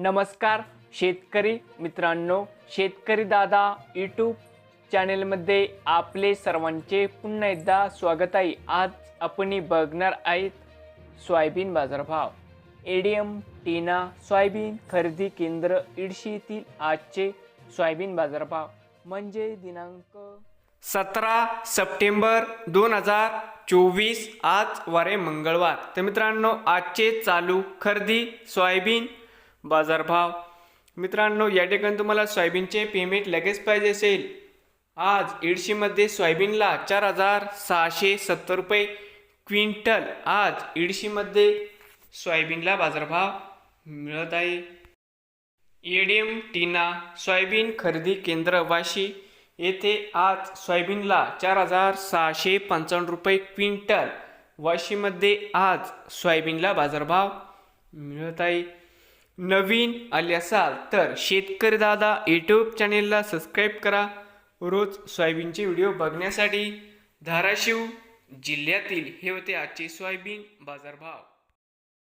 नमस्कार शेतकरी मित्रांनो शेतकरी दादा यूट्यूब चॅनेलमध्ये आपले सर्वांचे पुन्हा एकदा स्वागत आहे. आज आपण बघणार आहेत सोयाबीन बाजारभाव. एडीएम टीना सोयाबीन खरेदी केंद्र इडशीतील आजचे सोयाबीन बाजारभाव. म्हणजे दिनांक सतरा सप्टेंबर दोन हजार चोवीस आज वारे मंगळवार. तर मित्रांनो आजचे चालू खरेदी सोयाबीन बाजारभाव. मित्रांनो या ठिकाणी तुम्हाला सोयाबीनचे पेमेंट लगेच पाहिजे असेल. आज इडशीमध्ये सोयाबीनला चार हजार सहाशे सत्तर रुपये क्विंटल. आज इडशीमध्ये सोयाबीनला बाजारभाव मिळत आहे. एडीएम टीना सोयाबीन खरेदी केंद्र वाशी येथे आज सोयाबीनला चार हजार सहाशे पंचावन्न रुपये क्विंटल. वाशीमध्ये आज सोयाबीनला बाजारभाव मिळत आहे. नवीन आले असाल तर शेतकरी दादा यूट्यूब चॅनेलला सबस्क्राईब करा. रोज सोयाबीनचे व्हिडिओ बघण्यासाठी धाराशिव जिल्ह्यातील हे होते आजचे सोयाबीन बाजारभाव.